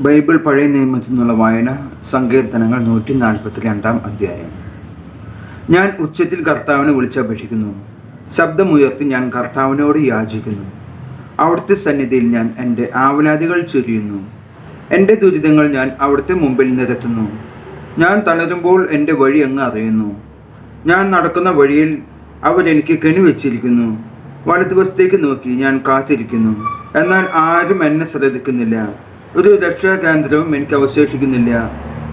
Bible പഴയ നിയമത്തിൽ നിന്നുള്ള വായന സങ്കീർത്തനങ്ങൾ നൂറ്റി നാൽപ്പത്തി രണ്ടാം അധ്യായം. ഞാൻ ഉച്ചത്തിൽ കർത്താവിനെ വിളിച്ചപേക്ഷിക്കുന്നു ശബ്ദമുയർത്തി ഞാൻ കർത്താവിനോട് യാചിക്കുന്നു. അവിടുത്തെ സന്നിധിയിൽ ഞാൻ എന്റെ ആവലാതികൾ ചൊരിയുന്നു. എന്റെ ദുരിതങ്ങൾ ഞാൻ അവിടുത്തെ മുമ്പിൽ നിരത്തുന്നു. ഞാൻ തളരുമ്പോൾ എന്റെ വഴി അങ്ങ് അറിയുന്നു. ഞാൻ നടക്കുന്ന വഴിയിൽ അവരെനിക്ക് കെണിവെച്ചിരിക്കുന്നു വലതുവശത്തേക്ക് നോക്കി ഞാൻ കാത്തിരിക്കുന്നു. എന്നാൽ ആരും എന്നെ ശ്രദ്ധിക്കുന്നില്ല. ഒരു രക്ഷാകേന്ദ്രവും എനിക്ക് അവശേഷിക്കുന്നില്ല.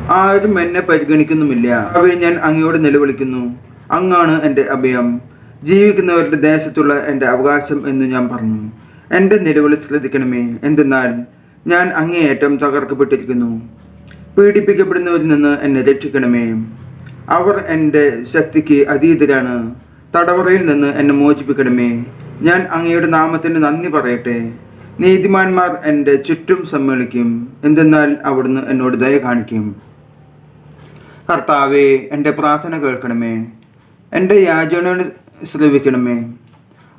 ആരും എന്നെ പരിഗണിക്കുന്നുമില്ല. അവയെ ഞാൻ അങ്ങയോട് നിലവിളിക്കുന്നു. അങ്ങാണ് എന്റെ അഭയം. ജീവിക്കുന്നവരുടെ ദേശത്തുള്ള എന്റെ അവകാശം എന്ന് ഞാൻ പറഞ്ഞു. എന്റെ നിലവിളി ശ്രദ്ധിക്കണമേ. എന്തെന്നാൽ ഞാൻ അങ്ങേയറ്റം തകർക്കപ്പെട്ടിരിക്കുന്നു. പീഡിപ്പിക്കപ്പെടുന്നവരിൽ നിന്ന് എന്നെ രക്ഷിക്കണമേ. അവർ എന്റെ ശക്തിക്ക് അതീതരാണ്. തടവറയിൽ നിന്ന് എന്നെ മോചിപ്പിക്കണമേ. ഞാൻ അങ്ങയുടെ നാമത്തിന് നന്ദി പറയട്ടെ. നീതിമാന്മാർ എന്റെ ചുറ്റും സമ്മേളിക്കും. എന്തെന്നാൽ അവിടുന്ന് എന്നോട് ദയ കാണിക്കും. കർത്താവേ എന്റെ പ്രാർത്ഥന കേൾക്കണമേ. എന്റെ യാചന ശ്രവിക്കണമേ.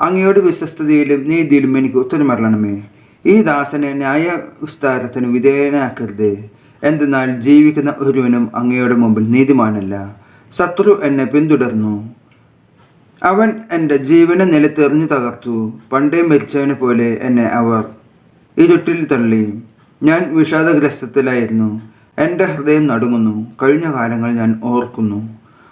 അങ്ങയോട് വിശ്വസ്തതയിലും നീതിയിലും എനിക്ക് ഉത്തരമറിയണമേ ഈ ദാസനെ ന്യായ വിസ്താരത്തിന് വിധേയനാക്കരുത്. എന്തെന്നാൽ ജീവിക്കുന്ന ഒരുവനും അങ്ങയുടെ മുമ്പിൽ നീതിമാനല്ല. ശത്രു എന്നെ പിന്തുടർന്നു. അവൻ എന്റെ ജീവനെ നിലത്തെറിഞ്ഞു തകർത്തു. പണ്ടേ മരിച്ചവനെ പോലെ എന്നെ അവർ ഇരുട്ടിൽ തള്ളി. ഞാൻ വിഷാദഗ്രസ്തത്തിലായിരുന്നു. എന്റെ ഹൃദയം നടുങ്ങുന്നു. കഴിഞ്ഞ കാലങ്ങൾ ഞാൻ ഓർക്കുന്നു.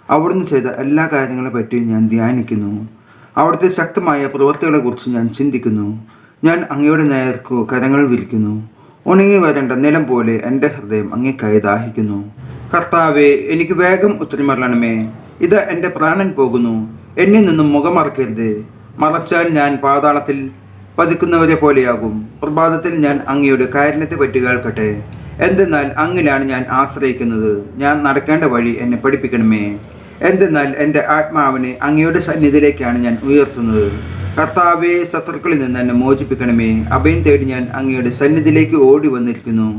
അവിടുന്ന് ചെയ്ത എല്ലാ കാര്യങ്ങളെ പറ്റിയും ഞാൻ ധ്യാനിക്കുന്നു. അവിടുത്തെ ശക്തമായ പ്രവൃത്തികളെക്കുറിച്ച് ഞാൻ ചിന്തിക്കുന്നു. ഞാൻ അങ്ങയുടെ നേർക്കു കരങ്ങൾ വിരിക്കുന്നു. ഉണങ്ങി വരേണ്ട നിലം പോലെ എന്റെ ഹൃദയം അങ്ങേക്കായി ദാഹിക്കുന്നു. കർത്താവെ എനിക്ക് വേഗം ഉത്തരമരണമേ ഇത് എന്റെ പ്രാണൻ പോകുന്നു. എന്നിൽ നിന്നും മുഖം മറക്കരുത് മറച്ചാൽ ഞാൻ പാതാളത്തിൽ പതിക്കുന്നവരെ പോലെയാകും. പ്രഭാതത്തിൽ ഞാൻ അങ്ങയുടെ കാരുണ്യത്തെ പറ്റി കേൾക്കട്ടെ. എന്തെന്നാൽ അങ്ങിലാണ് ഞാൻ ആശ്രയിക്കുന്നത്. ഞാൻ നടക്കേണ്ട വഴി എന്നെ പഠിപ്പിക്കണമേ. എന്തെന്നാൽ എന്റെ ആത്മാവിനെ അങ്ങയുടെ സന്നിധിയിലേക്കാണ് ഞാൻ ഉയർത്തുന്നത്. കർത്താവെ ശത്രുക്കളിൽ നിന്ന് എന്നെ മോചിപ്പിക്കണമേ. അഭയം തേടി ഞാൻ അങ്ങയുടെ സന്നിധിയിലേക്ക് ഓടി വന്നിരിക്കുന്നു.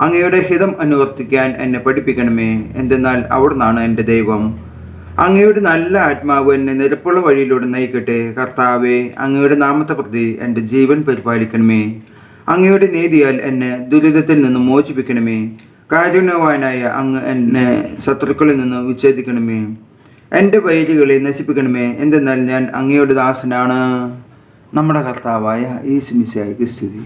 അങ്ങയുടെ ഹിതം അനുവർത്തിക്കാൻ എന്നെ പഠിപ്പിക്കണമേ. എന്തെന്നാൽ അവിടുന്നാണ് എന്റെ ദൈവം. അങ്ങയുടെ നല്ല ആത്മാവ് എന്നെ നിരപ്പുള്ള വഴിയിലൂടെ നയിക്കട്ടെ. കർത്താവെ അങ്ങയുടെ നാമത്തെ പ്രതി എന്റെ ജീവൻ പരിപാലിക്കണമേ. അങ്ങയുടെ നീതിയാൽ എന്നെ ദുരിതത്തിൽ നിന്ന് മോചിപ്പിക്കണമേ. കാരുണ്യവാനായ അങ്ങ് എന്നെ ശത്രുക്കളിൽ നിന്ന് വിച്ഛേദിക്കണമേ. എന്റെ വൈരികളെ നശിപ്പിക്കണമേ. എന്തെന്നാൽ ഞാൻ അങ്ങയുടെ ദാസനാണ്. നമ്മുടെ കർത്താവായ ഈ സ്തുതി.